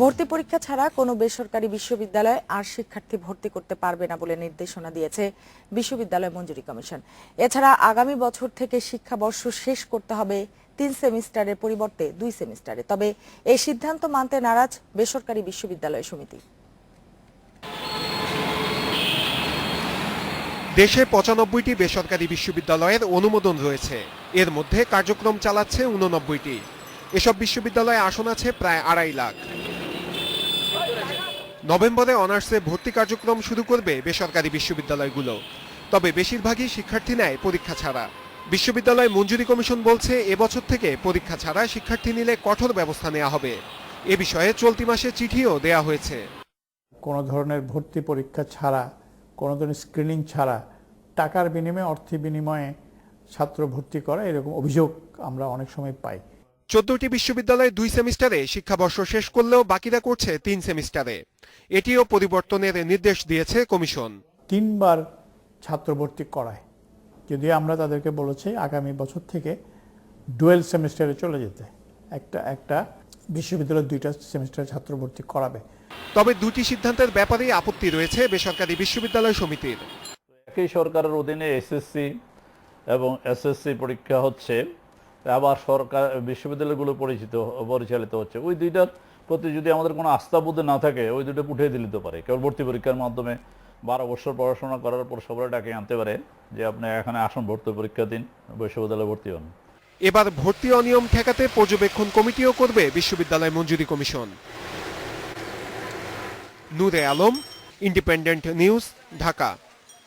ভর্তি পরীক্ষা ছাড়া কোনো বেসরকারি বিশ্ববিদ্যালয়ে আর শিক্ষার্থী ভর্তি করতে পারবে না বলে নির্দেশনা দিয়েছে বিশ্ববিদ্যালয় মঞ্জুরি কমিশন। এছাড়া আগামী বছর থেকে শিক্ষাবর্ষ শেষ করতে হবে তিন সেমিস্টারের পরিবর্তে দুই সেমিস্টারে। তবে এই সিদ্ধান্ত মানতে নারাজ বেসরকারি বিশ্ববিদ্যালয় সমিতি। দেশে পঁচানব্বইটি বেসরকারি বিশ্ববিদ্যালয়ের অনুমোদন রয়েছে। এর মধ্যে কার্যক্রম চালাচ্ছে উননব্বইটি এসব বিশ্ববিদ্যালয়ে আসন আছে প্রায় আড়াই লাখ। নভেম্বরে অনার্সে ভর্তি কার্যক্রম শুরু করবে বেসরকারি বিশ্ববিদ্যালয়গুলো। তবে বেশিরভাগই শিক্ষার্থী নেয় পরীক্ষা ছাড়া। বিশ্ববিদ্যালয় মঞ্জুরি কমিশন বলছে, এবছর থেকে পরীক্ষা ছাড়া শিক্ষার্থী নিলে কঠোর ব্যবস্থা নেওয়া হবে। এ বিষয়ে চলতি মাসে চিঠিও দেয়া হয়েছে। কোনো ধরনের ভর্তি পরীক্ষা ছাড়া, কোনো ধরনের স্ক্রিনিং ছাড়া টাকার বিনিময়ে, অর্থের বিনিময়ে ছাত্র ভর্তি করা এরকম অভিযোগ আমরা অনেক সময় পাই। চোদ্দটি বিশ্ববিদ্যালয়ে দুই সেমিস্টারে শিক্ষাবর্ষ শেষ করলেও বাকিরা করছে তিন সেমিস্টারে। এটিও পরিবর্তনের নির্দেশ দিয়েছে কমিশন। তিনবার ছাত্র ভর্তি করায়। যদিও আমরা তাদেরকে বলেছি আগামী বছর থেকে ডুয়েল সেমিস্টারে চলে যেতে। একটা একটা বিশ্ববিদ্যালয় দুইটা সেমিস্টারে ছাত্র ভর্তি করাবে। তবে দুটি সিদ্ধান্তের ব্যাপারেই আপত্তি রয়েছে বেসরকারি বিশ্ববিদ্যালয় সমিতির। একই সরকারের অধীনে এসএসসি এবং এসএসসি পরীক্ষা হচ্ছে আবার সরকার, বিশ্ববিদ্যালয়গুলো পরিচিত, পরিচালিত হচ্ছে। ওই দুইটার প্রতি যদি আমাদের কোনো আস্থা আস্থাবোধ না থাকে, ওই দুটো উঠে দিলে তো পারে। কেবল ভর্তি পরীক্ষার মাধ্যমে বারো বছর পড়াশোনা করার পর সবাই ডাকে আনতে পারে যে, আপনি এখানে আসুন, ভর্তি পরীক্ষা দিন বিশ্ববিদ্যালয়ে ভর্তি হন। এবার ভর্তি অনিয়ম ঠেকাতে পর্যবেক্ষণ কমিটিও করবে বিশ্ববিদ্যালয় মঞ্জুরি commission. Nure Alam Independent News Dhaka.